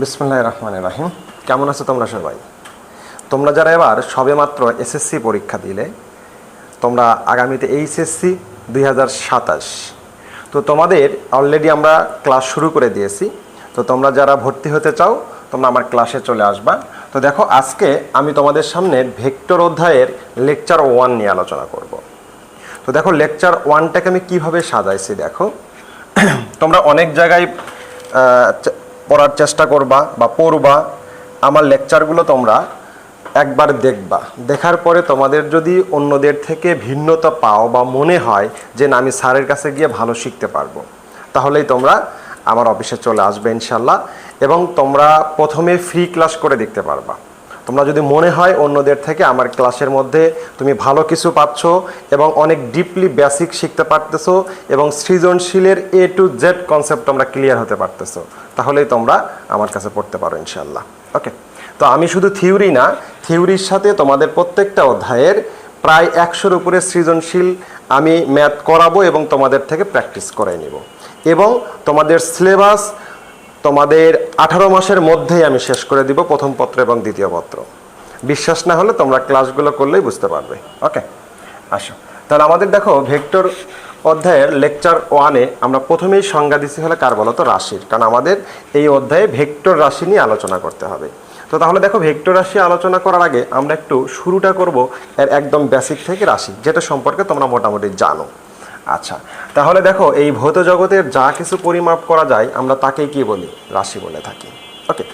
বিসমুল্লাহ রহমান রাহিম। কেমন আছো তোমরা সবাই? তোমরা যারা এবার সবেমাত্র এসএসসি পরীক্ষা দিলে, তোমরা আগামীতে এইচএসসি দুই হাজার সাতাশ। তো তোমাদের অলরেডি আমরা ক্লাস শুরু করে দিয়েছি। তো তোমরা যারা ভর্তি হতে চাও, তোমরা আমার ক্লাসে চলে আসবা। তো দেখো, আজকে আমি তোমাদের সামনে ভেক্টর অধ্যায়ের লেকচার ওয়ান নিয়ে আলোচনা করব। তো দেখো লেকচার ওয়ানটাকে আমি কীভাবে সাজাইছি দেখো। তোমরা অনেক জায়গায় পড়ার চেষ্টা করবা বা পড়বা, আমার লেকচারগুলো তোমরা একবার দেখবা। দেখার পরে তোমাদের যদি অন্যদের থেকে ভিন্নতা পাও বা মনে হয় যে না, আমি স্যারের কাছে গিয়ে ভালো শিখতে পারব, তাহলেই তোমরা আমার অফিসে চলে আসবে ইনশাল্লাহ এবং তোমরা প্রথমে ফ্রি ক্লাস করে দেখতে পারবা। তোমরা যদি মনে হয় অন্যদের থেকে আমার ক্লাসের মধ্যে তুমি ভালো কিছু পাচ্ছ এবং অনেক ডিপলি বেসিক শিখতে পারতেছো এবং সৃজনশীলের এ টু জেড কনসেপ্ট তোমরা ক্লিয়ার হতে পারতেছো, তাহলেই তোমরা আমার কাছে পড়তে পারো ইনশাল্লাহ ওকে তো আমি শুধু থিওরি না থিওরির সাথে তোমাদের প্রত্যেকটা অধ্যায়ের প্রায় একশোর উপরে সৃজনশীল আমি ম্যাথ করাবো এবং তোমাদের থেকে প্র্যাকটিস করে নিব। এবং তোমাদের সিলেবাস তোমাদের আঠারো মাসের মধ্যেই আমি শেষ করে দিব প্রথম পত্র এবং দ্বিতীয় পত্র। বিশ্বাস না হলে তোমরা ক্লাসগুলো করলেই বুঝতে পারবে। ওকে? আসো। তাহলে আমাদের দেখো ভেক্টর অধ্যায়ের লেকচার ওয়ানে আমরা প্রথমেই সংজ্ঞা দিচ্ছি হলে কার বলতো? রাশির। কারণ আমাদের এই অধ্যায়ে ভেক্টর রাশি নিয়ে আলোচনা করতে হবে। তো তাহলে দেখো ভেক্টর রাশি আলোচনা করার আগে আমরা একটু শুরুটা করব এর একদম বেসিক থেকে রাশি, যেটা সম্পর্কে তোমরা মোটামুটি জানো। আচ্ছা তাহলে দেখো, এই ভৌত জগতের যা কিছু পরিমাপ করা যায়, আমরা তাকেই কি বলি? রাশি বলে থাকি। ওকে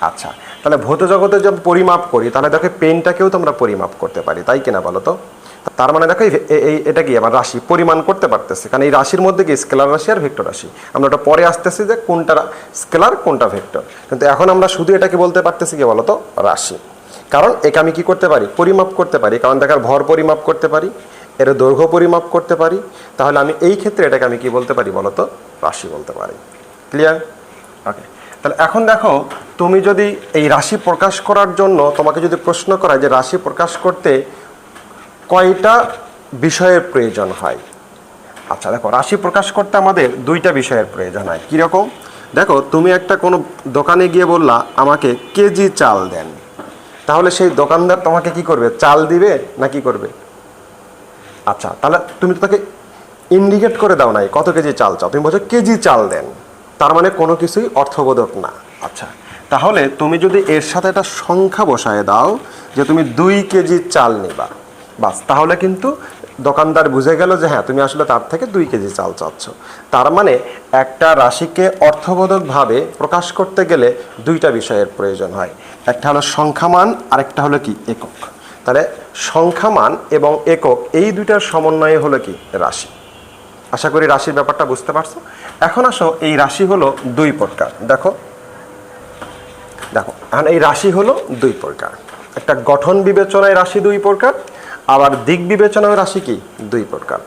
আচ্ছা তাহলে ভৌত জগতে যখন পরিমাপ করি, তাহলে দেখো পেনটাকেও তোমরা পরিমাপ করতে পারি, তাই কিনা বলো তো? তার মানে দেখো, এই- এই এটা কি আমার রাশি? পরিমাণ করতে পারতেছে, কারণ এই রাশির মধ্যে কি স্কেলার রাশি আর ভেক্টর রাশি? আমরা ওটা পরে আসতেছি যে কোনটা স্কেলার, কোনটা ভেক্টর। কিন্তু এখন আমরা শুধু এটাকে বলতে পারতেছি কি বলতো রাশি। কারণ একে আমি কি করতে পারি? পরিমাপ করতে পারি, কারণ দেখার ভর পরিমাপ করতে পারি। এর দৈর্ঘ্য পরিমাপ করতে পারি? তাহলে আমি এই ক্ষেত্রে এটাকে আমি কি বলতে পারি বলতো? রাশি বলতে পারি। ক্লিয়ার ওকে তাহলে এখন দেখো, তুমি যদি এই রাশি প্রকাশ করার জন্য তোমাকে যদি প্রশ্ন করা যে রাশি প্রকাশ করতে কয়টা বিষয়ের প্রয়োজন হয়? আচ্ছা দেখো, রাশি প্রকাশ করতে আমাদের দুইটা বিষয়ের প্রয়োজন হয়। কীরকম? দেখো, তুমি একটা কোনো দোকানে গিয়ে বললা, আমাকে কেজি চাল দেন। তাহলে সেই দোকানদার তোমাকে কি করবে? চাল দিবে না কি করবে? আচ্ছা তাহলে তুমি তো তাকে ইন্ডিকেট করে দাও নাই, কত কেজি চাল চাও। তুমি বলছো কেজি চাল দেন, তার মানে কোনো কিছুই অর্থবোধক না। আচ্ছা তাহলে তুমি যদি এর সাথে একটা সংখ্যা বসায় দাও যে তুমি দুই কেজি চাল নিবা, বাস, তাহলে কিন্তু দোকানদার বুঝে গেল যে হ্যাঁ তুমি আসলে তার থেকে দুই কেজি চাল চাচ্ছ। তার মানে একটা রাশিকে অর্থবোধকভাবে প্রকাশ করতে গেলে দুইটা বিষয়ের প্রয়োজন হয়। একটা হলো সংখ্যামান আর একটা হলো কি? একক। তাহলে সংখ্যামান এবং একক, এই দুইটার সমন্বয়ে হলো কি? রাশি। আশা করি রাশির ব্যাপারটা বুঝতে পারছ? এখন আসো, এই রাশি হলো দুই প্রকার। দেখো দেখো, এখন এই রাশি হলো দুই প্রকার। একটা গঠন বিবেচনায় রাশি দুই প্রকার, আবার দিক বিবেচনায় রাশি কি? দুই প্রকার।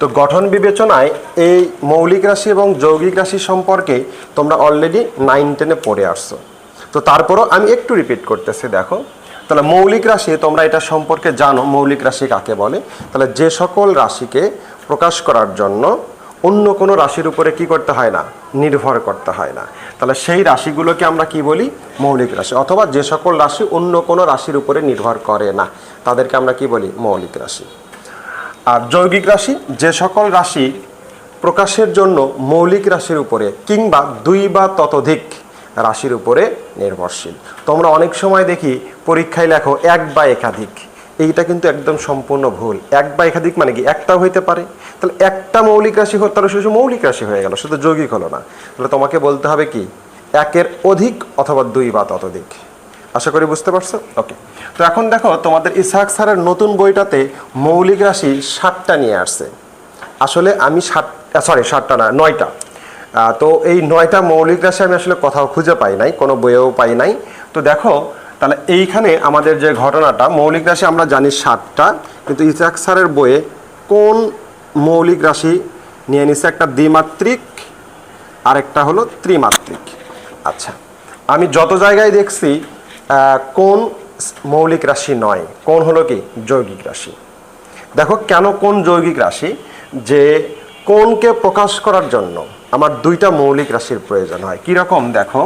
তো গঠন বিবেচনায় এই মৌলিক রাশি এবং যৌগিক রাশি সম্পর্কে তোমরা অলরেডি নাইন টেনে পড়ে আসছো। তো তারপরও আমি একটু রিপিট করতেছি, দেখো। তাহলে মৌলিক রাশি, তোমরা এটা সম্পর্কে জানো, মৌলিক রাশি কাকে বলে? তাহলে যে সকল রাশিকে প্রকাশ করার জন্য অন্য কোনো রাশির উপরে কি করতে হয় না? নির্ভর করতে হয় না। তাহলে সেই রাশিগুলোকে আমরা কি বলি? মৌলিক রাশি। অথবা যে সকল রাশি অন্য কোনো রাশির উপরে নির্ভর করে না। তাদেরকে আমরা কি বলি? মৌলিক রাশি। আর যৌগিক রাশি, যে সকল রাশি প্রকাশের জন্য মৌলিক রাশির উপরে কিংবা দুই বা ততোধিক রাশির উপরে নির্ভরশীল। তোমরা অনেক সময় দেখি পরীক্ষায় লেখো এক বা একাধিক। এইটা কিন্তু একদম সম্পূর্ণ ভুল। এক বা একাধিক মানে কি? একটাও হইতে পারে। তাহলে একটা মৌলিক রাশি তাহলে শুধু মৌলিক রাশি হয়ে গেল শুধু যৌগিক হলো না। তাহলে তোমাকে বলতে হবে কি? একের অধিক অথবা দুই বা ততোধিক। আশা করি বুঝতে পারছ? ওকে। তো এখন দেখো, তোমাদের ইসাহাক স্যারের নতুন বইটাতে মৌলিক রাশি ষাটটা নিয়ে আসছে। আসলে আমি ষাট সরি ষাটটা না, নয়টা। তো এই নয়টা মৌলিক রাশি আমি আসলে কোথাও খুঁজে পাই নাই, কোনো বইয়েও পাই নাই। তো দেখো, তাহলে এইখানে আমাদের যে ঘটনাটা, মৌলিক রাশি আমরা জানি সাতটা, কিন্তু ইসাহাক স্যারের বইয়ে কোন মৌলিক রাশি নিয়ে নিছে একটা দ্বিমাত্রিক আর একটা হলো ত্রিমাত্রিক। আচ্ছা আমি যত জায়গায় দেখছি কোন মৌলিক রাশি নয়, কোন হলো কি? যৌগিক রাশি। দেখো কেন কোন যৌগিক রাশি? যে কোনকে প্রকাশ করার জন্য আমার দুইটা মৌলিক রাশির প্রয়োজন হয়। কীরকম দেখো।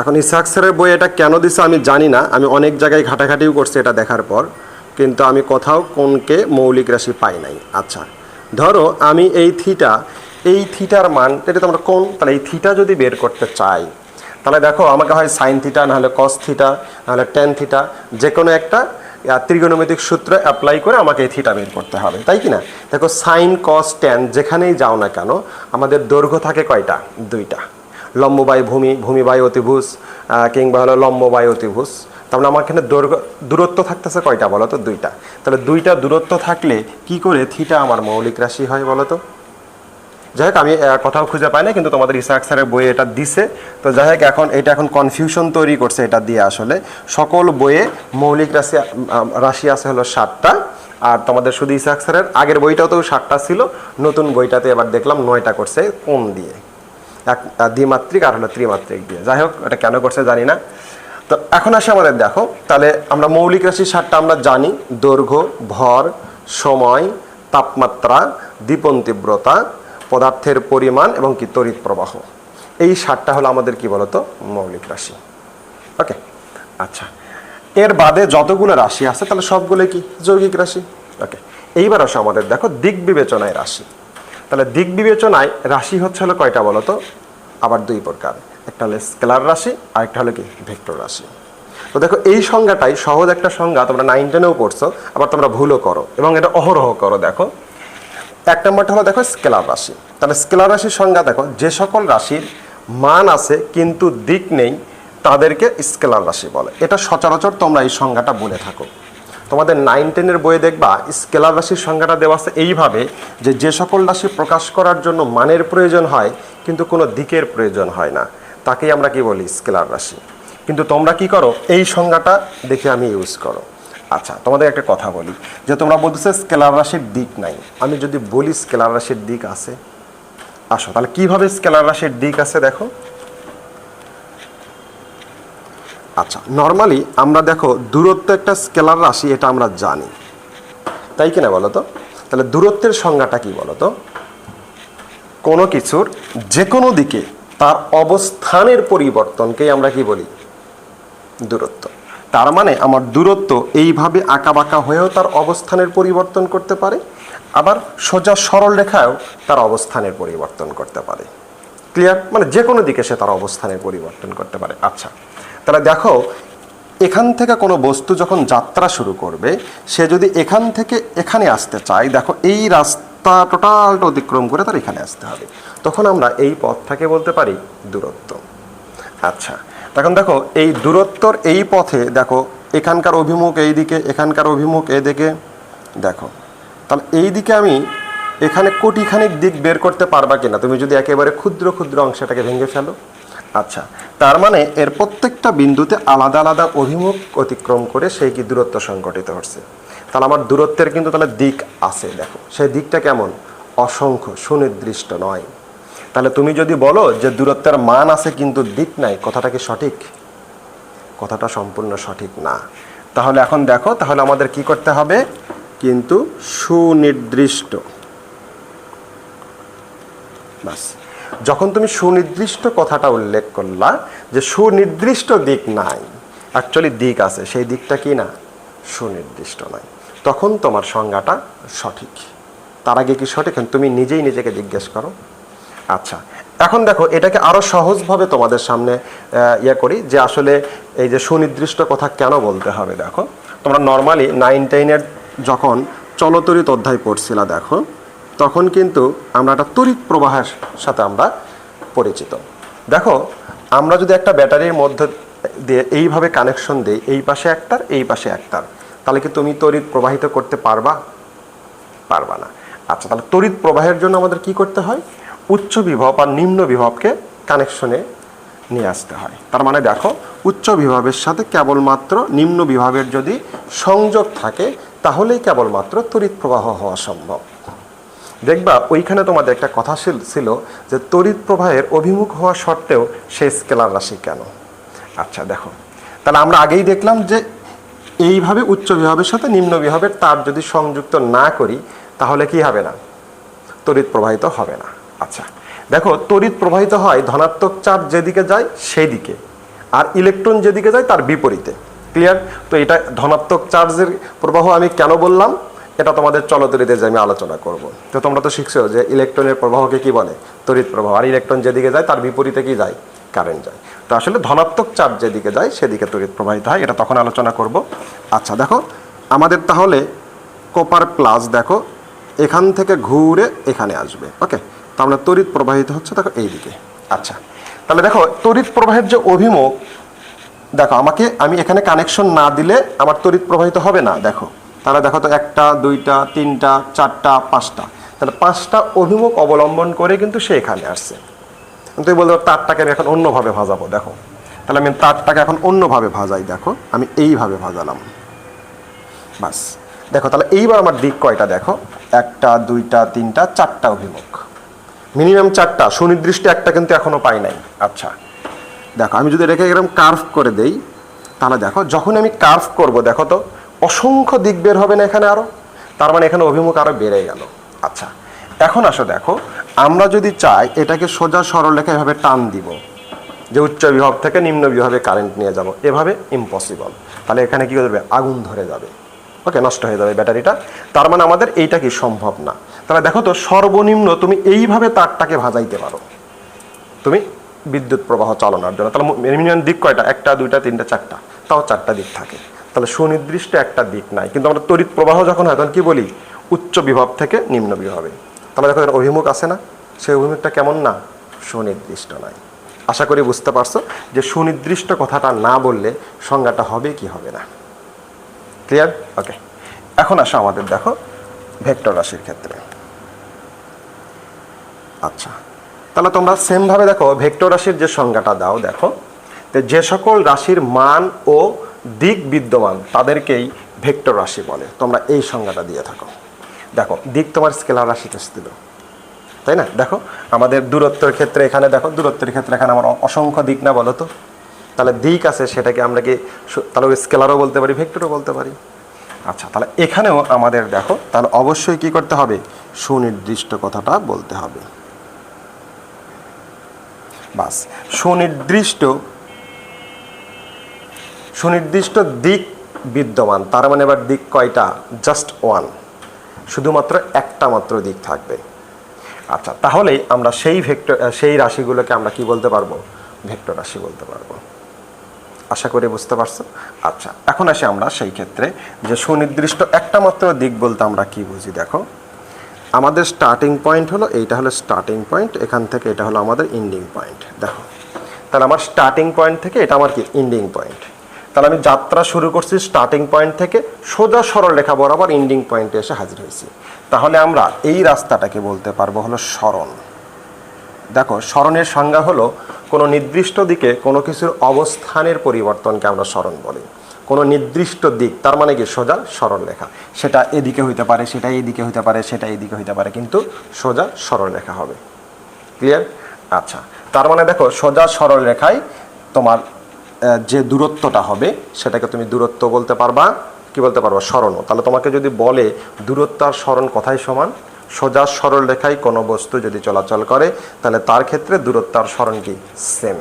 এখন ইসাক স্যারের বই এটা কেন দিছে আমি জানি না। আমি অনেক জায়গায় ঘাটাঘাটিও করছি এটা দেখার পর। কিন্তু আমি কোথাও কোনকে মৌলিক রাশি পাই নাই। আচ্ছা ধরো আমি এই থিটা, এই থিটার মান, এটা তোমরা কোন? তাহলে এই থিটা যদি বের করতে চাই, তাহলে দেখো আমাকে হয় সাইন থিটা, নাহলে কস থিটা, নাহলে টেন থিটা যে কোনো একটা আহ, ত্রিগোণমিতিক সূত্র অ্যাপ্লাই করে আমাকে থিটা বের করতে হবে তাই কি না? দেখো সাইন কস টেন যেখানেই যাও না কেন আমাদের দৈর্ঘ্য থাকে কয়টা? দুইটা। লম্ববায়ু ভূমি ভূমিবায় অতিভুজ আহ, কিংবা হলো লম্ববায় অতিভুজ। তার মানে আমার এখানে দৈর্ঘ্য দূরত্ব থাকতেছে কয়টা বলো তো দুইটা। তাহলে দুইটা দূরত্ব থাকলে কি করে থিটা আমার মৌলিক রাশি হয় বলো তো যাই হোক আমি কোথাও খুঁজে পাই না কিন্তু তোমাদের ইসাক স্যারের বইয়ে এটা দিছে। তো যাই হোক এখন এটা এখন কনফিউশন তৈরি করছে এটা দিয়ে আসলে। সকল বইয়ে মৌলিক রাশি রাশি আছে হলো সাতটা, আর তোমাদের শুধু ইসাক স্যারের, আগের বইটাও তো সাতটা ছিল, নতুন বইটাতে এবার দেখলাম নয়টা করছে কোন দিয়ে। এক দ্বিমাত্রিক আর হলো ত্রিমাত্রিক দিয়ে। যাই হোক এটা কেন করছে জানি না। তো এখন আসে আমাদের, দেখো, তাহলে আমরা মৌলিক রাশি সাতটা আমরা জানি, দৈর্ঘ্য, ভর, সময়, তাপমাত্রা দীপন তীব্রতা পদার্থের পরিমাণ এবং কি তড়িৎ প্রবাহ। এই সাতটা হলো আমাদের কি বলতো? মৌলিক রাশি। ওকে? আচ্ছা। এর বাদে যতগুলো রাশি আছে, তাহলে সবগুলো কি? যৌগিক রাশি। ওকে? এইবার আসো আমাদের, দেখো, দিক বিবেচনায় রাশি। তাহলে দিক বিবেচনায় রাশি হচ্ছে হলো কয়টা বলো তো আবার দুই প্রকার। একটা হলো স্কেলার রাশি, আর একটা হলো কি? ভেক্টর রাশি। তো দেখো, এই সংজ্ঞাটাই সহজ একটা সংজ্ঞা, তোমরা নাইন টেনেও পড়ছো, আবার তোমরা ভুলও করো, এবং এটা অহরহ করো, দেখো। এক নম্বরটা হলো দেখো স্কেলার রাশি। তাহলে স্কেলার রাশির সংজ্ঞা দেখো, যে সকল রাশির মান আছে কিন্তু দিক নেই, তাদেরকে স্কেলার রাশি বলে। এটা সচরাচর তোমরা এই সংজ্ঞাটা বলে থাকো। তোমাদের নাইন টেনের বইয়ে দেখবা, স্কেলার রাশির সংজ্ঞাটা দেওয়া আছে এইভাবে যে যে সকল রাশি প্রকাশ করার জন্য মানের প্রয়োজন হয়, কিন্তু কোনো দিকের প্রয়োজন হয় না। তাকেই আমরা কি বলি? স্কেলার রাশি। কিন্তু তোমরা কি করো? এই সংজ্ঞাটা দেখে আমি ইউজ করো। আচ্ছা তোমাদের একটা কথা বলি, যে তোমরা বলতেছে স্কেলার রাশির দিক নাই। আমি যদি বলি স্কেলার রাশির দিক আছে, আসো, তাহলে কীভাবে স্কেলার রাশির দিক আছে দেখো? আচ্ছা নর্মালি আমরা দেখো দূরত্ব একটা স্কেলার রাশি, এটা আমরা জানি। তাই কিনা বলো তো? তাহলে দূরত্বের সংজ্ঞাটা কি বলো তো? কোনো কিছুর যে কোনো দিকে তার অবস্থানের পরিবর্তনকেই আমরা কি বলি? দূরত্ব। তার মানে আমার দূরত্ব এইভাবে আঁকা বাঁকা হয়েও তার অবস্থানের পরিবর্তন করতে পারে, আবার সোজা সরল রেখায়ও তার অবস্থানের পরিবর্তন করতে পারে। ক্লিয়ার মানে যে কোনো দিকে সে তার অবস্থানের পরিবর্তন করতে পারে। আচ্ছা তাহলে দেখো, এখান থেকে কোনো বস্তু যখন যাত্রা শুরু করবে, সে যদি এখান থেকে এখানে আসতে চায়, দেখো এই রাস্তা টোটালটা অতিক্রম করে তার এখানে আসতে হবে। তখন আমরা এই পথটাকে বলতে পারি দূরত্ব। আচ্ছা তখন দেখো, এই দূরত্বর এই পথে দেখো, এখানকার অভিমুখ এই দিকে এখানকার অভিমুখ এদিকে, দেখো। তাহলে এই দিকে আমি এখানে কোটিখানিক দিক বের করতে পারবা কিনা? তুমি যদি একেবারে ক্ষুদ্র ক্ষুদ্র অংশটাকে ভেঙে ফেলো। আচ্ছা তার মানে এর প্রত্যেকটা বিন্দুতে আলাদা আলাদা অভিমুখ অতিক্রম করে সেই কি দূরত্ব সংগঠিত হচ্ছে। তাহলে আমার দূরত্বের কিন্তু তাহলে দিক আছে, দেখো। সেই দিকটা কেমন? অসংখ্য, সুনির্দিষ্ট নয়। তাহলে তুমি যদি বলো যে দূরত্বের মান আছে কিন্তু দিক নাই, কথাটা কি সঠিক? কথাটা সম্পূর্ণ সঠিক না। তাহলে এখন দেখো, তাহলে আমাদের কি করতে হবে? কিন্তু সুনির্দিষ্ট। বাস যখন তুমি সুনির্দিষ্ট কথাটা উল্লেখ করলা যে সুনির্দিষ্ট দিক নাই অ্যাকচুয়ালি দিক আছে, সেই দিকটা কি না? সুনির্দিষ্ট নয় তখন তোমার সংজ্ঞাটা সঠিক। তার আগে কি সঠিক? তুমি নিজেই নিজেকে জিজ্ঞেস করো। আচ্ছা এখন দেখো, এটাকে আরও সহজভাবে তোমাদের সামনে ইয়ে করি যে আসলে এই যে সুনির্দিষ্ট কথা কেন বলতে হবে, দেখো। তোমরা নর্মালি নাইন টেনের যখন চলতরিত অধ্যায় পড়ছিলা, দেখো, তখন কিন্তু আমরা একটা তড়িৎ প্রবাহের সাথে আমরা পরিচিত। দেখো, আমরা যদি একটা ব্যাটারির মধ্যে দিয়ে এইভাবে কানেকশন দিই, এই পাশে একটার, এই পাশে একটার, তাহলে কি তুমি তড়িৎ প্রবাহিত করতে পারবা? পারবা না। আচ্ছা তাহলে তড়িৎ প্রবাহের জন্য আমাদের কি করতে হয়? উচ্চ বিভব আর নিম্ন বিভবকে কানেকশনে নিয়ে আসতে হয়। তার মানে দেখো, উচ্চ বিভবের সাথে কেবলমাত্র নিম্ন বিভবের যদি সংযোগ থাকে, তাহলেই কেবলমাত্র তড়িৎ প্রবাহ হওয়া সম্ভব। দেখবা, ওইখানে তোমাদের একটা কথা ছিল- যে তড়িৎ প্রবাহের অভিমুখ হওয়া সত্ত্বেও সে স্কেলার রাশি কেন? আচ্ছা দেখো। তাহলে আমরা আগেই দেখলাম যে এইভাবে উচ্চ বিভবের সাথে নিম্ন বিভবের তার যদি সংযুক্ত না করি, তাহলে কি হবে না? তড়িৎ প্রবাহিত হবে না। আচ্ছা দেখো তড়িৎ প্রবাহিত হয় ধনাত্মক চাপ যেদিকে যায় সেই দিকে আর ইলেকট্রন যেদিকে যায় তার বিপরীতে। ক্লিয়ার তো এটা ধনাত্মক চার্জের প্রবাহ আমি কেন বললাম? এটা তোমাদের চলতরিতে যে আমি আলোচনা করব। তো তোমরা তো শিখছো যে ইলেকট্রনের প্রবাহকে কি বলে? তড়িৎ প্রবাহ। আর ইলেকট্রন যেদিকে যায় তার বিপরীতে কি যায়? কারেন্ট যায়। তো আসলে ধনাত্মক চার্জ যেদিকে যায় সেদিকে তড়িৎ প্রবাহিত হয়, এটা তখন আলোচনা করব। আচ্ছা দেখো, আমাদের তাহলে কপার প্লাস দেখো, এখান থেকে ঘুরে এখানে আসবে ওকে মানে তড়িৎ প্রবাহিত হচ্ছে দেখো এই দিকে আচ্ছা তাহলে দেখো তড়িৎ প্রবাহের যে অভিমুখ দেখো আমাকে আমি এখানে কানেকশন না দিলে আমার তড়িৎ প্রবাহিত হবে না দেখো। তাহলে দেখো তো একটা দুইটা তিনটা চারটা পাঁচটা। তাহলে পাঁচটা অভিমুখ অবলম্বন করে কিন্তু সে এখানে আসছে। তুমি বলতে পারো, তারটাকে আমি এখন অন্যভাবে ভাজাবো দেখো। তাহলে আমি তারটাকে এখন অন্যভাবে ভাজাই দেখো। আমি এইভাবে ভাজালাম। বাস। দেখো তাহলে এইবার আমার দিক কয়টা দেখো? একটা দুইটা তিনটা চারটা অভিমুখ। মিনিমাম চারটা, সুনির্দিষ্ট একটা কিন্তু এখনও পাই নাই। আচ্ছা দেখো, আমি যদি এটাকে এরকম কার্ভ করে দেই, তাহলে দেখো যখন আমি কার্ভ করব, দেখো তো, অসংখ্য দিক বের হবে না এখানে আরও। তার মানে এখানে অভিমুখ আরও বেড়ে গেল। আচ্ছা এখন আসো দেখো, আমরা যদি চাই এটাকে সোজা সরলরেখা এভাবে টান দিব, যে উচ্চ বিভব থেকে নিম্ন বিভবে কারেন্ট নিয়ে যাব, এভাবে ইম্পসিবল তাহলে এখানে কি করবে আগুন ধরে যাবে। ওকে নষ্ট হয়ে যাবে ব্যাটারিটা। তার মানে আমাদের এইটা কি সম্ভব না? তাহলে দেখো তো, সর্বনিম্ন তুমি এইভাবে তারটাকে ভাজাইতে পারো। তুমি বিদ্যুৎ প্রবাহ চালানোর জন্য। তাহলে মিনিমাম দিক কয়টা? একটা, দুইটা, তিনটা, চারটা। তাও চারটা দিক থাকে। তাহলে সুনির্দিষ্ট একটা দিক নাই। কিন্তু আমরা তড়িৎ প্রবাহ যখন হয়, তখন কি বলি? উচ্চ বিভব থেকে নিম্ন বিভবে। তাহলে দেখো এর অভিমুখ আছে না? সেই অভিমুখটা কেমন না? সুনির্দিষ্ট নয় আশা করি বুঝতে পারছ যে সুনির্দিষ্ট কথাটা না বললে সংজ্ঞাটা হবে কি হবে না। ক্লিয়ার ওকে এখন আসো আমাদের, দেখো, ভেক্টর রাশির ক্ষেত্রে। আচ্ছা তাহলে তোমরা সেমভাবে দেখো, ভেক্টর রাশির যে সংজ্ঞাটা দাও, দেখো যে সকল রাশির মান ও দিক বিদ্যমান তাদেরকেই ভেক্টর রাশি বলে। তোমরা এই সংজ্ঞাটা দিয়ে থাকো। দেখো, দিক তোমার স্কেলার রাশিতে ছিল তাই না? দেখো, আমাদের দূরত্বের ক্ষেত্রে এখানে দেখো, দূরত্বের ক্ষেত্রে এখানে আমার অসংখ্য দিক না বলো তো? তাহলে দিক আছে, সেটাকে আমরা কি তাহলে স্কেলারও বলতে পারি, ভেক্টরও বলতে পারি। আচ্ছা তাহলে এখানেও আমাদের দেখো, তাহলে অবশ্যই কি করতে হবে? সুনির্দিষ্ট কথাটা বলতে হবে। সুনির্দিষ্ট সুনির্দিষ্ট দিক বিদ্যমান। তার মানে এবার দিক কয়টা? জাস্ট ওয়ান শুধুমাত্র একটা মাত্র দিক থাকবে। আচ্ছা তাহলেই আমরা সেই ভেক্টর সেই রাশিগুলোকে আমরা কি বলতে পারব? ভেক্টর রাশি বলতে পারব। আশা করি বুঝতে পারছ? আচ্ছা এখন আসি আমরা সেই ক্ষেত্রে যে সুনির্দিষ্ট একটা মাত্র দিক বলতে আমরা কি বুঝি? দেখো আমাদের স্টার্টিং পয়েন্ট হলো, এইটা হলো স্টার্টিং পয়েন্ট এখান থেকে এটা হলো আমাদের এন্ডিং পয়েন্ট দেখো। তাহলে আমার স্টার্টিং পয়েন্ট থেকে এটা আমার কি? এন্ডিং পয়েন্ট তাহলে আমি যাত্রা শুরু করছি স্টার্টিং পয়েন্ট থেকে, সোজা সরল রেখা বরাবর এন্ডিং পয়েন্টে এসে হাজির হয়েছি। তাহলে আমরা এই রাস্তাটাকে বলতে পারব হলো স্মরণ দেখো স্মরণের সংজ্ঞা হলো কোনো নির্দিষ্ট দিকে কোনো কিছুর অবস্থানের পরিবর্তনকে আমরা স্মরণ বলি। কোনো নির্দিষ্ট দিক, তার মানে কি সোজা সরল রেখা। সেটা এদিকে হইতে পারে, সেটা এদিকে হইতে পারে, সেটা এদিকে হইতে পারে, কিন্তু সোজা সরল রেখা হবে। ক্লিয়ার আচ্ছা। তার মানে দেখো, সোজা সরল রেখায় তোমার যে দূরত্বটা হবে, সেটাকে তুমি দূরত্ব বলতে পারবা। কি বলতে পারবা? স্মরণও তাহলে তোমাকে যদি বলে, দূরত্ব আর স্মরণ কথাই সমান? সোজা সরল রেখায় কোনো বস্তু যদি চলাচল করে, তাহলে তার ক্ষেত্রে দূরত্ব আর স্মরণ কি? সেম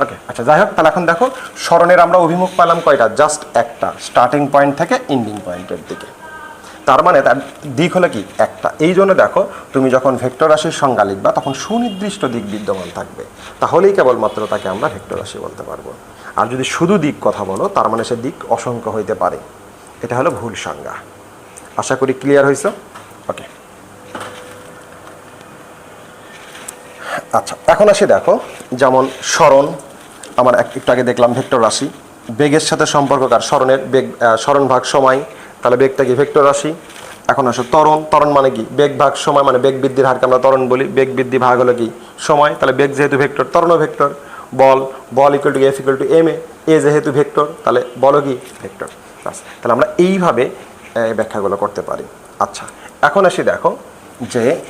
ওকে আচ্ছা যাই হোক, তাহলে এখন দেখো, স্মরণের আমরা অভিমুখ পেলাম কয়টা? জাস্ট একটা স্টার্টিং পয়েন্ট থেকে এন্ডিং পয়েন্টের দিকে। তার মানে তার দিক হলো কি? একটা। এই জন্য দেখো, তুমি যখন ভেক্টর রাশির সংজ্ঞা লিখবা, তখন সুনির্দিষ্ট দিক বিদ্যমান থাকবে। তাহলেই কেবলমাত্র তাকে আমরা ভেক্টর রাশি বলতে পারব। আর যদি শুধু দিক কথা বলো, তার মানে সে দিক অসংখ্য হইতে পারে। এটা হলো ভুল সংজ্ঞা। আশা করি ক্লিয়ার হয়েছে ওকে আচ্ছা এখন আসি দেখো, যেমন স্মরণ, আমার এক- একটু আগে দেখলাম ভেক্টর রাশি। বেগের সাথে সম্পর্ককার স্মরণের বেগ স্মরণ ভাগ সময়, তাহলে বেগটা কি ভেক্টর রাশি? এখন আসো তরণ তরণ মানে কি? বেগ ভাগ সময় মানে বেগ বৃদ্ধির হারকে আমরা তরণ বলি। বেগ বৃদ্ধি ভাগ হলো কি? সময়, তাহলে বেগ যেহেতু ভেক্টর তরণ ভেক্টর। বল বল equal to F equal to M A A যেহেতু ভেক্টর, তাহলে বলো কি? ভেক্টর। তাহলে আমরা এইভাবে ব্যাখ্যাগুলো করতে পারি। আচ্ছা এখন আসি দেখো, যে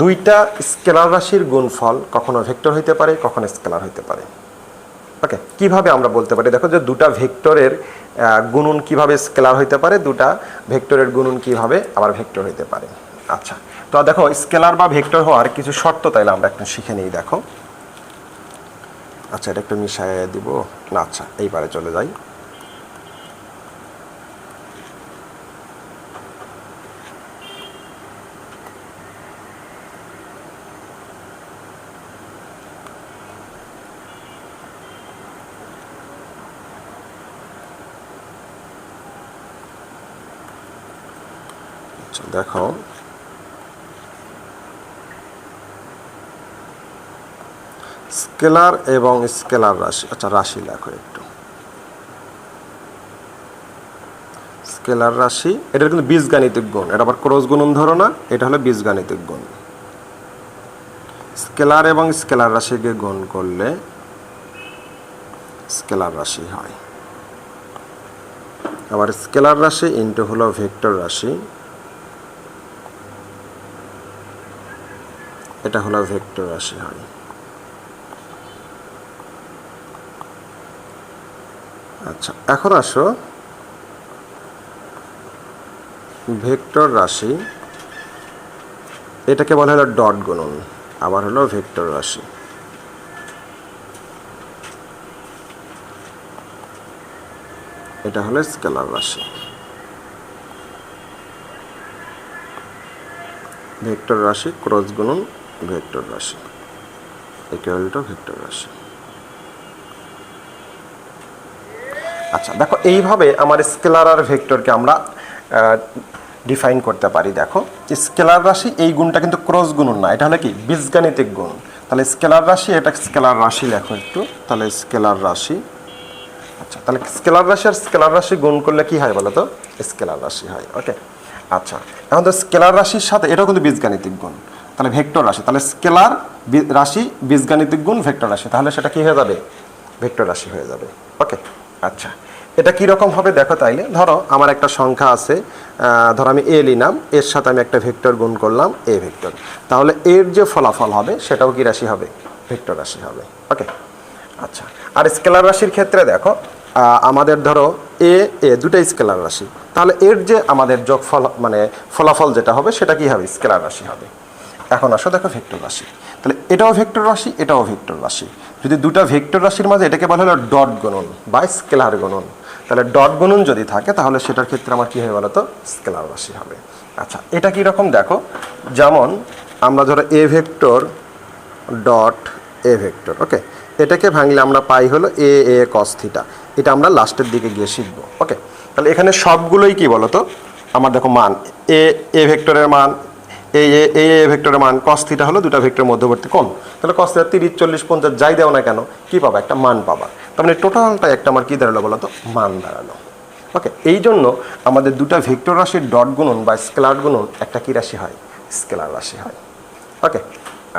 দুইটা স্কেলার রাশির গুণফল কখনো ভেক্টর হইতে পারে, কখনো স্কেলার হইতে পারে। ওকে, কীভাবে আমরা বলতে পারি? দেখো যে দুটা ভেক্টরের গুণন কীভাবে স্কেলার হইতে পারে, দুটা ভেক্টরের গুণন কীভাবে আবার ভেক্টর হইতে পারে। আচ্ছা তো দেখো, স্কেলার বা ভেক্টর হওয়ার কিছু শর্ত তাইলে আমরা একটু শিখে নিই, দেখো। আচ্ছা এটা একটু মিশাই দিব। না আচ্ছা এইবারে চলে যাই। আচ্ছা দেখো স্কেলার এবং স্কেলার রাশি আচ্ছা রাশি লেখো একটু। স্কেলার রাশি এটা কিন্তু বীজগাণিতিক গুণ, এটা আবার ক্রস গুণন ধরো না, এটা হলো বীজগাণিতিক গুণ। স্কেলার এবং স্কেলার রাশিকে গুণ করলে স্কেলার রাশি হয়। আবার স্কেলার রাশি ইন্টু হলো ভেক্টর রাশি। এটা হলো ভেক্টর রাশি, হয়। আচ্ছা এখন আসো। ভেক্টর রাশি, এটাকে বলা হলো ডট গুণন, আবার হলো ভেক্টর রাশি। এটা হলো স্কেলার রাশি। ভেক্টর রাশি, ক্রস গুণন ভেক্টর রাশি। ইকুয়াল টু ভেক্টর রাশি। আচ্ছা দেখো, এইভাবে আমার স্কেলার আর ভেক্টরকে আমরা ডিফাইন করতে পারি, দেখো। স্কেলার রাশি, এই গুণটা কিন্তু ক্রস গুণন না, এটা হলো কি? বীজগাণিতিক গুণ। তাহলে স্কেলার রাশি, এটা স্কেলার রাশি, লেখো একটু। তাহলে স্কেলার রাশি। আচ্ছা তাহলে স্কেলার রাশি আর স্কেলার রাশি গুণ করলে কি হয় বলো তো স্কেলার রাশি হয় ওকে আচ্ছা এখন তো স্কেলার রাশির সাথে এটাও কিন্তু বীজগাণিতিক গুণ। তাহলে ভেক্টর রাশি, তাহলে স্কেলার রাশি বীজগাণিতিক গুণ ভেক্টর রাশি, তাহলে সেটা কি হয়ে যাবে? ভেক্টর রাশি হয়ে যাবে। ওকে আচ্ছা। এটা কি রকম হবে দেখো তাইলে। ধরো আমার একটা সংখ্যা আছে ধরো আমি এ নিলাম, এর সাথে আমি একটা ভেক্টর গুণ করলাম এ ভেক্টর। তাহলে এর যে ফলাফল হবে, সেটাও কি রাশি হবে? ভেক্টর রাশি হবে। ওকে আচ্ছা। আর স্কেলার রাশির ক্ষেত্রে দেখো আমাদের ধরো এ এ দুটাই স্কেলার রাশি। তাহলে এর যে আমাদের যোগফল মানে ফলাফল যেটা হবে, সেটা কি হবে? স্কেলার রাশি হবে। এখন আসো, দেখো ভেক্টর রাশি। তাহলে এটাও ভেক্টর রাশি, এটাও ভেক্টর রাশি। যদি দুটো ভেক্টর রাশির মাঝে এটাকে বলা হলো ডট গুণন বা স্কেলার গুণন, তাহলে ডট গুণন যদি থাকে, তাহলে সেটার ক্ষেত্রে আমার কি হবে বলতো? স্কেলার রাশি হবে। আচ্ছা এটা কি রকম? দেখো, যেমন আমরা ধরো A vector dot A vector, okay? এটাকে ভাঙলে আমরা পাই হলো এ এ কস থিটা এটা আমরা লাস্টের দিকে গিয়ে শিখব, ওকে? তাহলে এখানে সবগুলোই কি বলতো? আমার দেখো মান, এ এ ভেক্টরের মান এই এ এ ভেক্টরের মান কস থিটা হলো দুটো ভেক্টরের মধ্যবর্তী কোণ। তাহলে কস থিটা তিরিশ, চল্লিশ, পঞ্চাশ, যাই দেও না কেন, কি পাবা? একটা মান পাবা। তার মানে টোটালটা একটা আমার কি দাঁড়াল বলতো? মান দাঁড়াল। ওকে এই জন্য আমাদের দুটো ভেক্টর রাশির ডট গুণন বা স্কেলার গুণন, একটা কি রাশি হয়? স্কেলার রাশি হয়। ওকে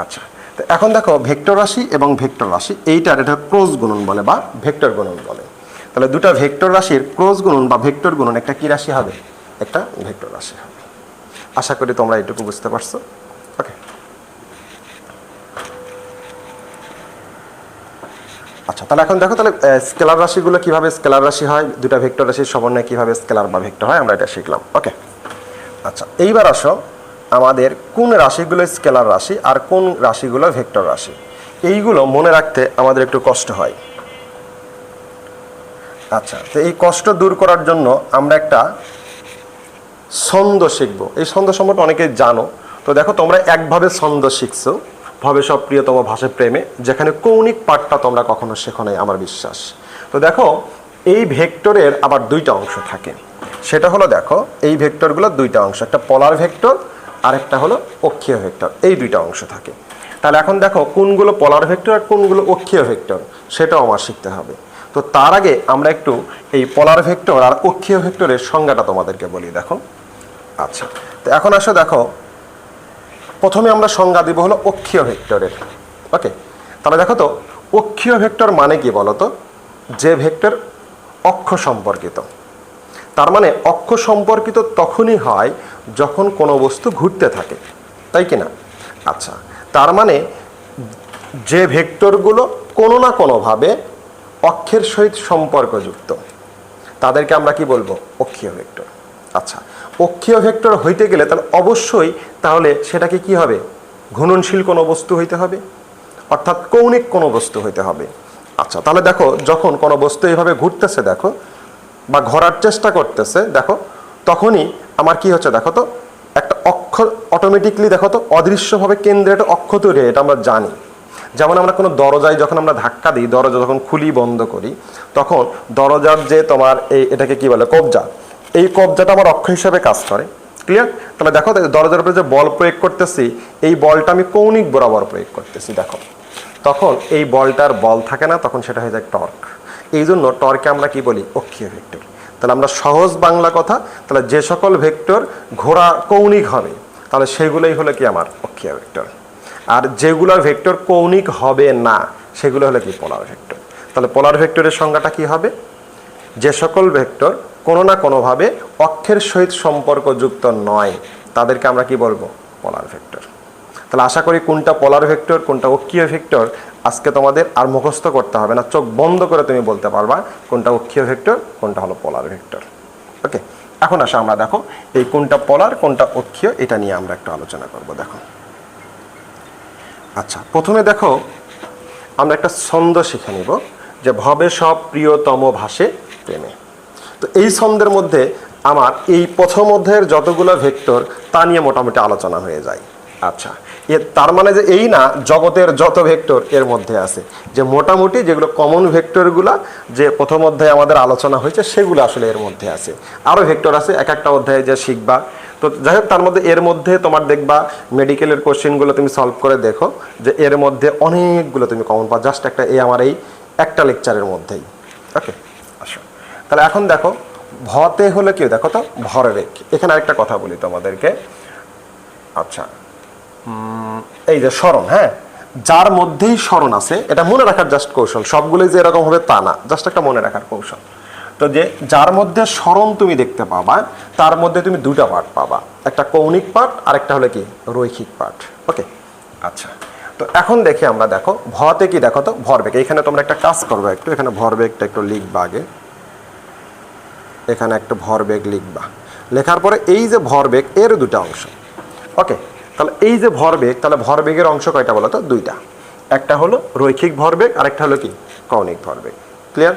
আচ্ছা। তো এখন দেখো ভেক্টর রাশি এবং ভেক্টর রাশি, এইটার এটা ক্রস গুণন বলে বা ভেক্টর গুণন বলে। তাহলে দুটো ভেক্টর রাশির ক্রস গুণন বা ভেক্টর গুণন একটা কি রাশি হবে? একটা ভেক্টর রাশি হবে। আশা করি তোমরা এটুকু বুঝতে পারছ। ওকে আচ্ছা তাহলে এখন দেখো, তাহলে স্কেলার রাশিগুলো কীভাবে স্কেলার রাশি হয় দুটা ভেক্টর রাশির সমন্বয়ে কীভাবে স্কেলার বা ভেক্টর হয়, আমরা এটা শিখলাম। ওকে আচ্ছা এইবার আসো, আমাদের কোন রাশিগুলো স্কেলার রাশি আর কোন রাশিগুলো ভেক্টর রাশি? এইগুলো মনে রাখতে আমাদের একটু কষ্ট হয়। আচ্ছা তো এই কষ্ট দূর করার জন্য আমরা একটা ছন্দ শিখব। এই ছন্দ সম্পর্কে অনেকে জানো। তো দেখো, তোমরা একভাবে ছন্দ শিখছো, ভবে সব প্রিয়তম ভাষা প্রেমে, যেখানে কৌণিক পাঠটা তোমরা কখনো শেখো নাই, আমার বিশ্বাস। তো দেখো, এই ভেক্টরের আবার দুইটা অংশ থাকে। সেটা হলো দেখো, এই ভেক্টরগুলো দুইটা অংশ, একটা পলার ভেক্টর আর একটা হলো অক্ষীয় ভেক্টর, এই দুইটা অংশ থাকে। তাহলে এখন দেখো, কোনগুলো পলার ভেক্টর আর কোনগুলো অক্ষীয় ভেক্টর, সেটাও আমার শিখতে হবে। তো তার আগে আমরা একটু এই পলার ভেক্টর আর অক্ষীয় ভেক্টরের সংজ্ঞাটা তোমাদেরকে বলি, দেখো। আচ্ছা তো এখন আসো দেখো। প্রথমে আমরা সংজ্ঞা দিব হলো অক্ষীয় ভেক্টরের। ওকে, তাহলে দেখো তো, অক্ষীয় ভেক্টর মানে কি বলতো যে ভেক্টর অক্ষ সম্পর্কিত। তার মানে অক্ষ সম্পর্কিত তখনই হয় যখন কোনো বস্তু ঘুরতে থাকে, তাই কি না? আচ্ছা তার মানে যে ভেক্টরগুলো কোনো না কোনোভাবে অক্ষের সহিত সম্পর্কযুক্ত, তাদেরকে আমরা কি বলব? অক্ষীয় ভেক্টর। আচ্ছা অক্ষীয় ভেক্টর হইতে গেলে তাহলে অবশ্যই তাহলে সেটাকে কি হবে? ঘূর্ণনশীল কোনো বস্তু হইতে হবে। অর্থাৎ কৌণিক কোনো বস্তু হইতে হবে। আচ্ছা তাহলে দেখো, যখন কোনো বস্তু এইভাবে ঘুরতেছে, দেখো, বা ঘোরার চেষ্টা করতেছে, দেখো, তখনই আমার কি হচ্ছে, দেখো তো, একটা অক্ষ অটোমেটিকলি দেখো তো, অদৃশ্যভাবে কেন্দ্রে একটা অক্ষ তৈরি এটা আমরা জানি। যেমন আমরা কোনো দরজায় যখন আমরা ধাক্কা দিই, দরজা যখন খুলি বন্ধ করি, তখন দরজার যে তোমার এই এটাকে কি বলে, কবজা এই কবজাটা আমার অক্ষ হিসাবে কাজ করে। ক্লিয়ার তাহলে দেখো, দরজার উপরে যে বল প্রয়োগ করতেছি, এই বলটা আমি কৌণিক বরাবর প্রয়োগ করতেছি, দেখো। তখন এই বলটার বল থাকে না, তখন সেটা হয়ে যায় টর্ক। এই জন্য টর্কে আমরা কি বলি? অক্ষীয় ভেক্টর। তাহলে আমরা সহজ বাংলা কথা, তাহলে যে সকল ভেক্টর ঘোরা কৌণিক হবে, তাহলে সেগুলোই হলো কি আমার অক্ষীয় ভেক্টর। আর যেগুলোর ভেক্টর কৌণিক হবে না, সেগুলো হলো কি? Polar vector. তাহলে পোলার ভেক্টরের সংজ্ঞাটা কি হবে? যে সকল ভেক্টর কোনো না কোনোভাবে অক্ষের সহিত সম্পর্কযুক্ত নয়। তাদেরকে আমরা কি বলব? Polar vector. তাহলে আশা করি কোনটা পোলার ভেক্টর, কোনটা অক্ষীয় ভেক্টর আজকে তোমাদের আর মুখস্থ করতে হবে না। চোখ বন্ধ করে তুমি বলতে পারবা কোনটা অক্ষীয় ভেক্টর, কোনটা হলো পোলার ভেক্টর। ওকে? এখন আসা আমরা দেখো এই কোনটা পোলার, কোনটা অক্ষীয়, এটা নিয়ে আমরা একটু আলোচনা করব, দেখো। আচ্ছা প্রথমে দেখো আমরা একটা ছন্দ শিখে নিব, যে ভবে সব প্রিয়তম ভাষে প্রেমে। তো এই ছন্দের মধ্যে আমার এই প্রথম অধ্যায়ের যতগুলো ভেক্টর, তা নিয়ে মোটামুটি আলোচনা হয়ে যায়। আচ্ছা এর তার মানে যে এই না, জগতের যত ভেক্টর এর মধ্যে আছে, যে মোটামুটি যেগুলো কমন ভেক্টরগুলো, যে প্রথম অধ্যায়ে আমাদের আলোচনা হয়েছে, সেগুলো আসলে এর মধ্যে আছে। আরও ভেক্টর আছে, এক একটা অধ্যায়ে যে শিখবা। তো যাই হোক, তার মধ্যে এর মধ্যে তোমার দেখবা মেডিকেলের কোশ্চেনগুলো তুমি সলভ করে দেখো, যে এর মধ্যে অনেকগুলো তুমি কমন পাও। জাস্ট একটা, এই আমার এই একটা লেকচারের মধ্যেই। ওকে তাহলে এখন দেখো, ভতে হলে কেউ দেখো তো ভররেখ এখানে আরেকটা কথা বলি তোমাদেরকে। আচ্ছা। এই যে স্মরণ হ্যাঁ? যার মধ্যেই স্মরণ আছে, এটা মনে রাখার জাস্ট কৌশল। সবগুলোই যে এরকম হবে তা না জাস্ট একটা মনে রাখার কৌশল। তো যে যার মধ্যে স্মরণ তুমি দেখতে পাবা, তার মধ্যে তুমি দুটা পার্ট পাবা। একটা কৌণিক পার্ট আর একটা হলো কি? রৈখিক পার্ট ওকে আচ্ছা। তো এখন দেখি আমরা, দেখো, ভতে কি? দেখো তো, ভরবেগ। এখানে তোমরা একটা কাজ করবে একটু। এখানে ভরবেগটা একটু লিখবা আগে। এখানে একটা ভরবেগ লিখবা। লেখার পরে এই যে ভরবেগ এর দুটো অংশ। ওকে, তাহলে এই যে ভরবেগ তাহলে ভরবেগের অংশ কয়টা বলো তো? দুইটা। একটা হলো রৈখিক ভরবেগ আর একটা হলো কি? কৌণিক ভরবেগ ক্লিয়ার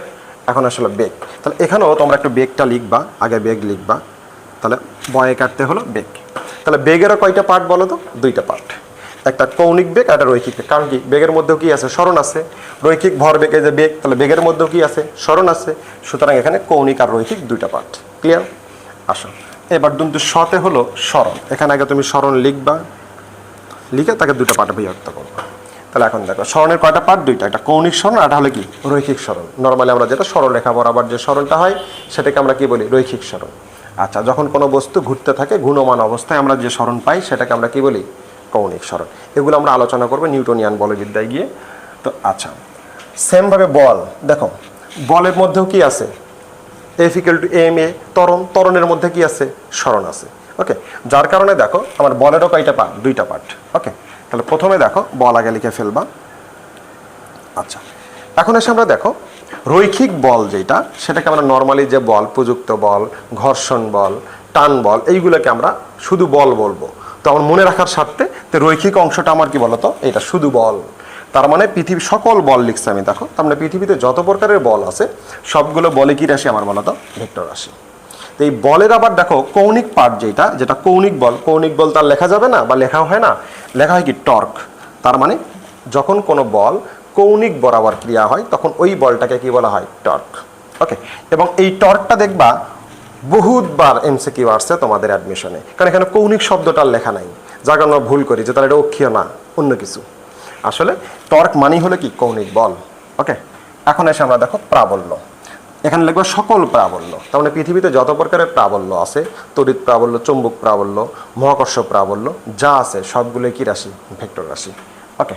এখন আসলে বেগ। তাহলে এখানেও তোমরা একটু বেগটা লিখবা, আগে বেগ লিখবা। তাহলে বয়ে কাটতে হলো বেগ। তাহলে বেগেরও কয়টা পার্ট বলো তো? দুইটা পার্ট। একটা কৌণিক বেগ একটা রৈখিক বেগ। কারণ কি? বেগের মধ্যেও কি আছে? স্মরণ আছে। রৈখিক ভরবেগে যে বেগ, তাহলে বেগের মধ্যেও কি আছে? স্মরণ আছে। সুতরাং এখানে কৌণিক আর রৈখিক দুইটা পার্ট ক্লিয়ার আসো। এবার কিন্তু শতে হলো স্মরণ। এখানে আগে তুমি স্মরণ লিখবা। লিখে তাকে দুটো পার্টে বিভক্ত করব। তাহলে এখন দেখো, স্মরণের কয়টা পার্ট দুইটা। একটা কৌণিক স্মরণ আর হলো কি? রৈখিক স্মরণ। নর্মালি আমরা যেটা সরলরেখা বরাবর যে স্মরণটা হয়, সেটাকে আমরা কি বলি? রৈখিক স্মরণ। আচ্ছা যখন কোনো বস্তু ঘুরতে থাকে গুণমান অবস্থায় আমরা যে স্মরণ পাই, সেটাকে আমরা কি বলি? কৌণিক স্মরণ এগুলো আমরা আলোচনা করব নিউটনিয়ান বলবিদ্যায় গিয়ে। তো আচ্ছা সেমভাবে বল, দেখো, বলের মধ্যেও কি আছে? এফ টু এম এ তরণ তরণের মধ্যে কি আছে? স্মরণ আছে। ওকে যার কারণে দেখো, আমার বলেরও কয়টা পার্ট দুইটা পার্ট ওকে তাহলে প্রথমে দেখো, বল আগে লিখে ফেলবা। আচ্ছা এখন এসে আমরা দেখো, রৈখিক বল যেটা, সেটাকে আমরা নর্মালি যে বল, প্রযুক্ত বল, ঘর্ষণ বল, টান বল, এইগুলোকে আমরা শুধু বল বলব। আমার মনে রাখার স্বার্থে তো রৈখিক অংশটা আমার কি বলতো? এটা শুধু বল। তার মানে পৃথিবী, সকল বল লিখছে আমি, দেখো। তার মানে পৃথিবীতে যত প্রকারের বল আছে, সবগুলো বলে কি রাশি আমার বলতো? ভেক্টর রাশি। তো এই বলের আবার দেখো, কৌণিক পার্ট যেটা যেটা কৌণিক বল। কৌণিক বল তার লেখা যাবে না বা লেখা হয় না। লেখা হয় কি টর্ক। তার মানে যখন কোনো বল কৌণিক বরাবর ক্রিয়া হয়, তখন ওই বলটাকে কি বলা হয়? টর্ক। ওকে? এবং এই টর্কটা দেখবা বহুতবার এমসিকিউ আসছে তোমাদের অ্যাডমিশনে কারণ এখানে কৌণিক শব্দটা আর লেখা নাই। যার কারণে ভুল করি যে তাহলে এটা অক্ষীয় না, অন্য কিছু। আসলে টর্ক মানি হলো কি? কৌণিক বল। ওকে এখন এসে আমরা দেখো প্রাবল্য। এখানে লিখব সকল প্রাবল্য। তার মানে পৃথিবীতে যত প্রকারের প্রাবল্য আছে, তড়িৎ প্রাবল্য, চুম্বক প্রাবল্য, মহাকর্ষ প্রাবল্য, যা আছে, সবগুলোই কি রাশি? ভেক্টর রাশি। ওকে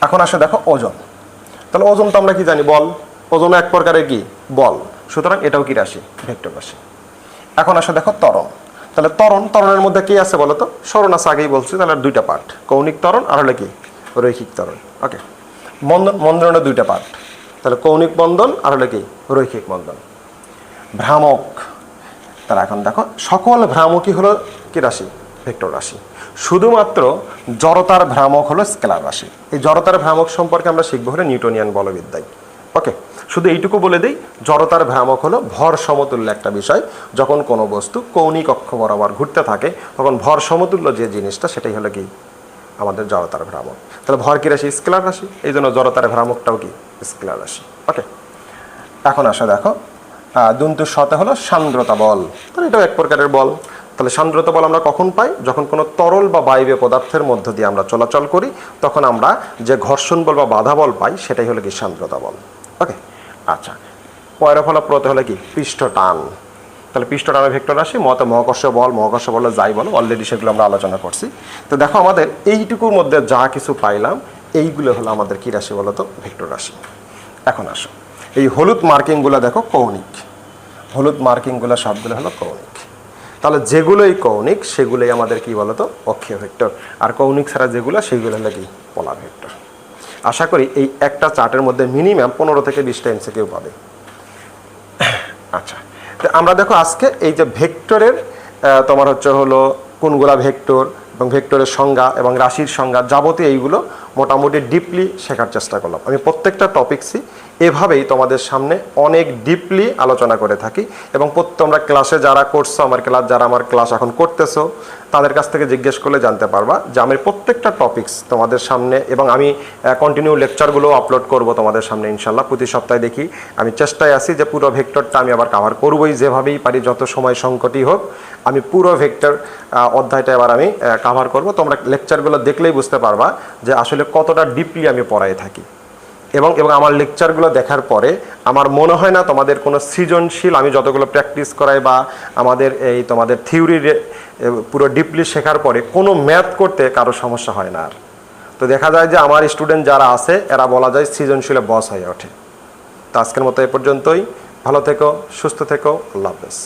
এখন আসে দেখো ওজন। তাহলে ওজন তো আমরা কি জানি? বল। ওজন এক প্রকারের কি? বল। সুতরাং এটাও কি রাশি? ভেক্টর রাশি। এখন আসে দেখো তরণ তাহলে তরণ তরণের মধ্যে কি আছে বলো তো স্মরণ আছে আগেই বলছি, তাহলে দুইটা পার্ট কৌণিক তরণ আর হলো কি? রৈখিক তরণ ওকে বন্ধন, বন্ধনের দুইটা পার্ট তাহলে কৌণিক বন্ধন আর হলো কি? রৈখিক বন্ধন। ভ্রামক। তাহলে এখন দেখো, সকল ভ্রামকই হলো কি রাশি? ভেক্টর রাশি। শুধুমাত্র জড়তার ভ্রামক হলো স্কেলার রাশি। এই জড়তার ভ্রামক সম্পর্কে আমরা শিখব হলো নিউটনিয়ান বলবিদ্যায়। ওকে শুধু এইটুকু বলে দিই, জড়তার ভ্রামক হলো ভর সমতুল্য একটা বিষয়। যখন কোনো বস্তু কৌণিক অক্ষ বরাবর ঘুরতে থাকে, তখন ভর সমতুল্য যে জিনিসটা, সেটাই হলো কি? আমাদের জড়তার ভ্রামক। তাহলে ভর কি রাশি? স্কেলার রাশি? এই জন্য জড়তার ভ্রামকটাও কি? স্কেলার রাশি। ওকে এখন আসা দেখো। দন্তুর শতে হলো সান্দ্রতা বল। তাহলে এটাও এক প্রকারের বল। তাহলে সান্দ্রতা বল আমরা কখন পাই? যখন কোনো তরল বা বায়বীয় পদার্থের মধ্য দিয়ে আমরা চলাচল করি, তখন আমরা যে ঘর্ষণ বল বা বাধা বল পাই, সেটাই হলো কি সান্দ্রতা বল। ওকে আচ্ছা পয়রা ফলপ্রত হলে কি? পৃষ্ঠ টান। তাহলে পৃষ্ঠ টানের ভেক্টর রাশি, মতে মহাকর্ষ বল মহাকর্ষ বল যাই বলো অলরেডি সেগুলো আমরা আলোচনা করছি। তো দেখো আমাদের এইটুকুর মধ্যে যা কিছু পাইলাম, এইগুলো হলো আমাদের কি রাশি বলো তো ভেক্টর রাশি। এখন আসো। এই হলুদ মার্কিংগুলো দেখো কৌণিক। হলুদ মার্কিংগুলো সবগুলো হলো কৌণিক। তাহলে যেগুলোই কৌণিক, সেগুলোই আমাদের কি বলতো? অক্ষীয় ভেক্টর। আর কৌণিক ছাড়া যেগুলো, সেগুলো হলো কি? Polar vector. আশা করি এই একটা চার্টের মধ্যে মিনিমাম পনেরো থেকে বিশটা এমসিকিউ পাবে। আচ্ছা তো আমরা দেখো আজকে এই যে ভেক্টরের তোমার হচ্ছে হলো কোনগুলা ভেক্টর এবং ভেক্টরের সংজ্ঞা এবং রাশির সংজ্ঞা যাবতীয় এইগুলো মোটামুটি ডিপলি শেখার চেষ্টা করলাম। আমি প্রত্যেকটা টপিকসই এভাবেই তোমাদের সামনে অনেক ডিপলি আলোচনা করে থাকি এবং প্রত্যেক তোমরা ক্লাসে যারা করছ, আমার ক্লাস যারা আমার ক্লাস এখন করতেছো, তাদের কাছ থেকে জিজ্ঞেস করলে জানতে পারবা যে আমি প্রত্যেকটা টপিকস তোমাদের সামনে এবং আমি কন্টিনিউ লেকচারগুলো আপলোড করব তোমাদের সামনে ইনশাল্লাহ। প্রতি সপ্তাহে দেখি। আমি চেষ্টায় আছি যে পুরো ভেক্টরটা আমি আবার কাভার করবই, যেভাবেই পারি, যত সময় সংকটই হোক, আমি পুরো ভেক্টর অধ্যায়টা এবার আমি কাভার করব। তোমরা লেকচারগুলো দেখলেই বুঝতে পারবা যে আসলে কতটা ডিপলি আমি পড়াই থাকি। এবং এবং আমার লেকচারগুলো দেখার পরে আমার মনে হয় না তোমাদের কোনো সৃজনশীল, আমি যতগুলো প্র্যাকটিস করাই বা আমাদের এই তোমাদের থিওরি পুরো ডিপলি শেখার পরে কোনো ম্যাথ করতে কারও সমস্যা হয় না আর। তো দেখা যায় যে আমার স্টুডেন্ট যারা আছে, এরা বলা যায় সৃজনশীলে বস হয়ে ওঠে। তো আজকের মতো এ পর্যন্তই। ভালো থেকো, সুস্থ থেকো। আল্লাহ হাফেজ।